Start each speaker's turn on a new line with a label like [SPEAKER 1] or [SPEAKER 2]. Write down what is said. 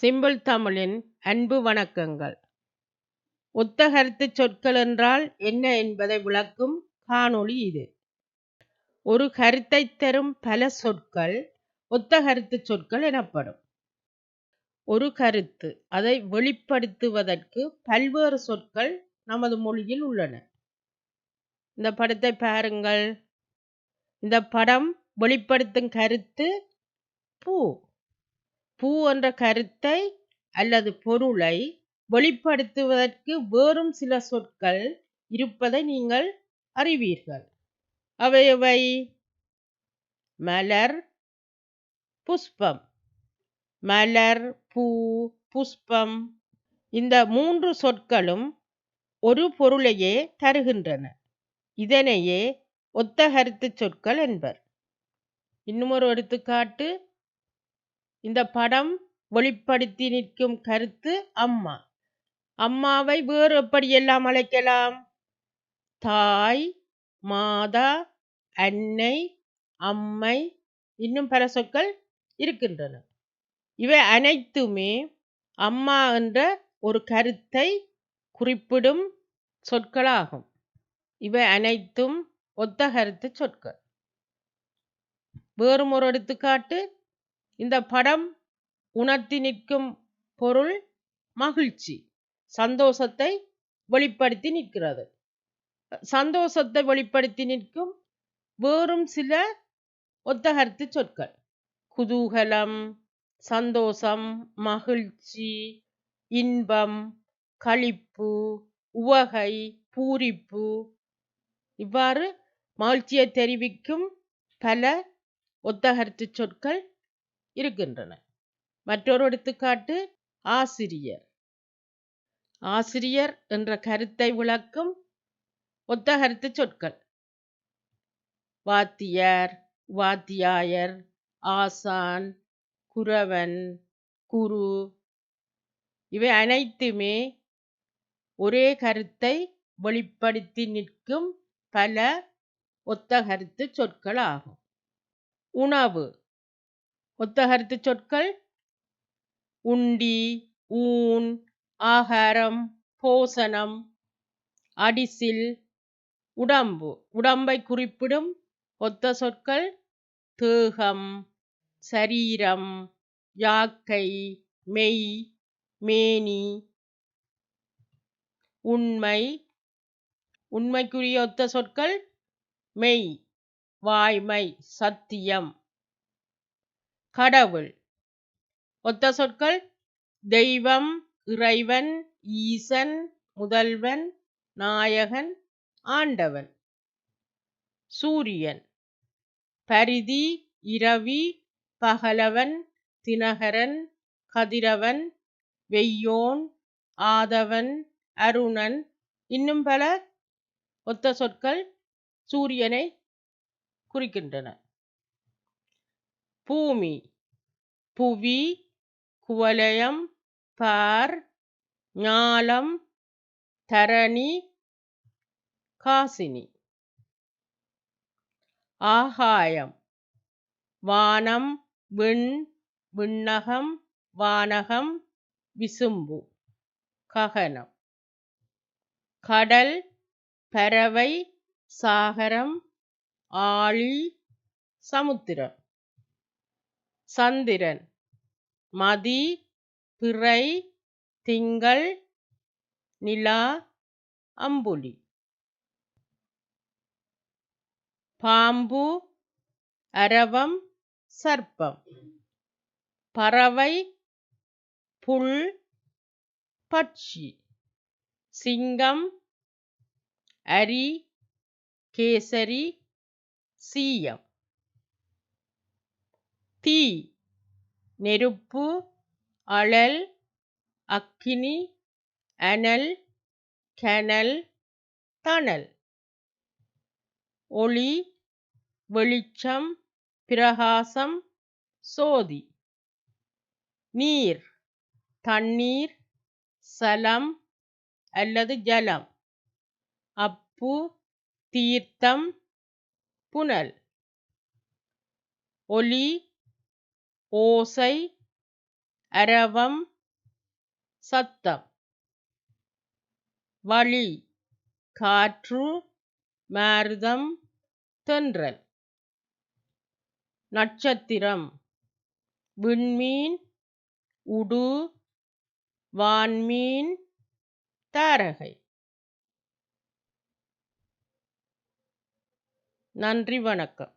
[SPEAKER 1] Simple தமிழின் அன்பு வணக்கங்கள். ஒத்த சொற்கள் என்றால் என்ன என்பதை விளக்கும் காணொளி இது. ஒரு கருத்தை தரும் பல சொற்கள் ஒத்தகருத்துச் சொற்கள் எனப்படும். ஒரு கருத்து அதை வெளிப்படுத்துவதற்கு பல்வேறு சொற்கள் நமது மொழியில் உள்ளன. இந்த படத்தை பாருங்கள். இந்த படம் வெளிப்படுத்தும் கருத்து பூ. பூ என்ற கருத்தை அல்லது பொருளை வெளிப்படுத்துவதற்கு வேறும் சில சொற்கள் இருப்பதை நீங்கள் அறிவீர்கள். அவையவை மலர் புஷ்பம். மலர் பூ புஷ்பம் இந்த மூன்று சொற்களும் ஒரு பொருளையே தருகின்றன. இதனையே ஒத்த கருத்து சொற்கள் என்பர். இன்னும் ஒரு எடுத்துக்காட்டு இந்த படம் வெளிப்படுத்தி நிற்கும் கருத்து அம்மா. அம்மாவை வேறு எப்படியெல்லாம் அழைக்கலாம்? தாய் மாதா அன்னை அம்மை இன்னும் பல சொற்கள் இருக்கின்றன. இவை அனைத்துமே அம்மா என்ற ஒரு கருத்தை குறிப்பிடும் சொற்களாகும். இவை அனைத்தும் ஒத்த கருத்து சொற்கள். வேறும் ஒரு எடுத்துக்காட்டு இந்த படம் உணர்த்தி நிற்கும் பொருள் மகிழ்ச்சி. சந்தோஷத்தை வெளிப்படுத்தி நிற்கிறது. சந்தோஷத்தை வெளிப்படுத்தி நிற்கும் வேறும் சில ஒத்தகருத்து சொற்கள். குதூகலம் சந்தோஷம் மகிழ்ச்சி இன்பம் களிப்பு உவகை பூரிப்பு. இவ்வாறு மகிழ்ச்சியை தெரிவிக்கும் பல ஒத்தகர்த்து சொற்கள் இருக்கின்றன. மற்றொரு எடுத்துக்காட்டு ஆசிரியர். ஆசிரியர் என்ற கருத்தை விளக்கும் ஒத்த கருத்து சொற்கள். வாத்தியார் வாத்தியாயர் ஆசான் குரவன் குரு இவை அனைத்துமே ஒரே கருத்தை வெளிப்படுத்தி நிற்கும் பல ஒத்த கருத்து சொற்கள் ஆகும் உணவு. ஒத்தகருத்து சொற்கள் உண்டி ஊன் ஆகாரம் போசனம் அடிசில் உடம்பு. உடம்பை குறிப்பிடும் ஒத்த சொற்கள் தேகம் சரீரம் யாக்கை மெய் மேனி. உண்மை. உண்மைக்குரிய ஒத்த சொற்கள் மெய் வாய்மை சத்தியம். கடவுள். ஒத்த சொற்கள் தெய்வம் இறைவன் ஈசன் முதல்வன் நாயகன் ஆண்டவன். சூரியன் பரிதி இரவி பகலவன் தினகரன் கதிரவன் வெய்யோன் ஆதவன் அருணன் இன்னும் பல ஒத்த சொற்கள் சூரியனை குறிக்கின்றன. பூமி. புவி குவலயம் பார் ஞாலம் தரணி காசினி. ஆகாயம் வானம் விண் விண்ணகம் வானகம் விசும்பு ககனம். கடல் பறவை சாகரம் ஆழி சமுத்திரம். சந்திரன். மதி பிறை திங்கள் நிலா அம்புலி. பாம்பு அரவம் சர்ப்பம். பறவை புல் பட்சி. சிங்கம் அரி கேசரி சீயம். தீ நெருப்பு அழல் அக்கினி அனல் கனல் தணல். ஒளி வெளிச்சம் பிரகாசம் சோதி. நீர் தண்ணீர் சலம் அல்லது ஜலம். அப்பு தீர்த்தம் புனல். ஒலி ஓசை அரவம் சத்தம். வழி காற்று மாருதம் தென்றல். நட்சத்திரம் விண்மீன் உடு வான்மீன் தாரகை. நன்றி வணக்கம்.